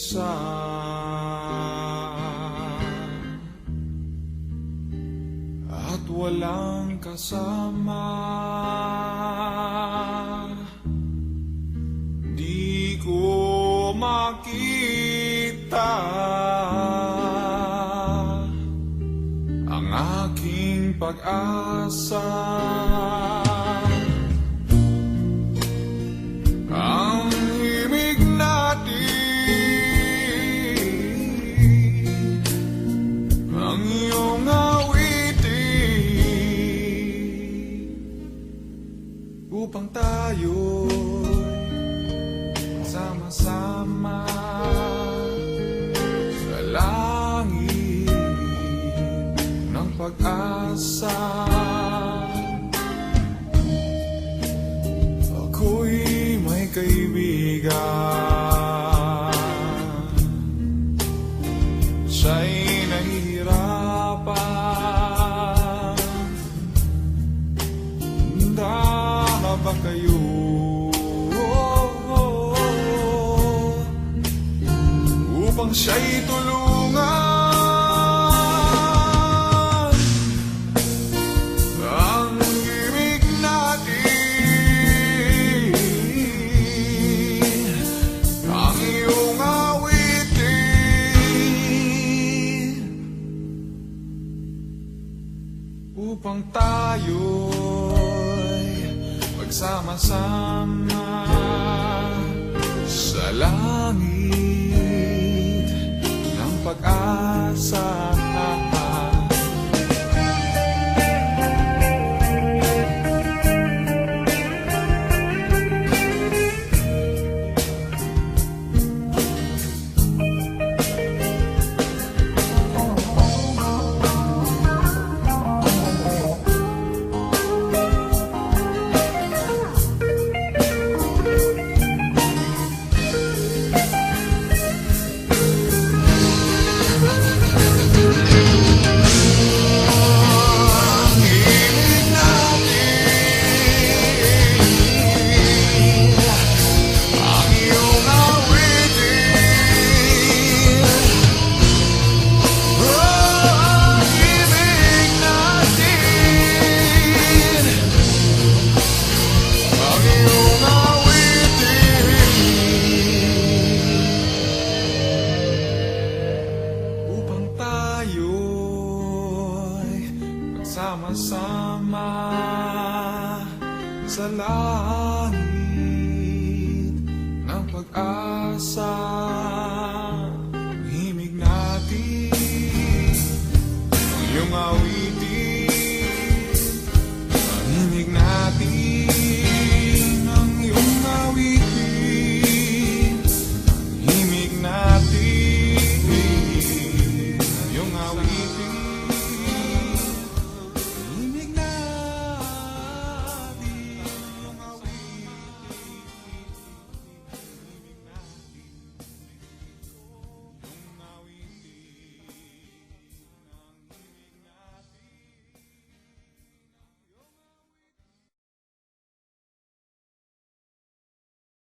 mag-isa At walang kasama. Di ko makita Ang aking pag-asa Upang tayo'y sama-sama Sa langit ng pag-asa. Ako'y may kaibigan Upang siya'y tulungan. Ang ibig natin Ang iyong awitin. Upang tayo'y magsama-sama Sa langit sa langit ng pag-asa. Himig natin ang iyong awit.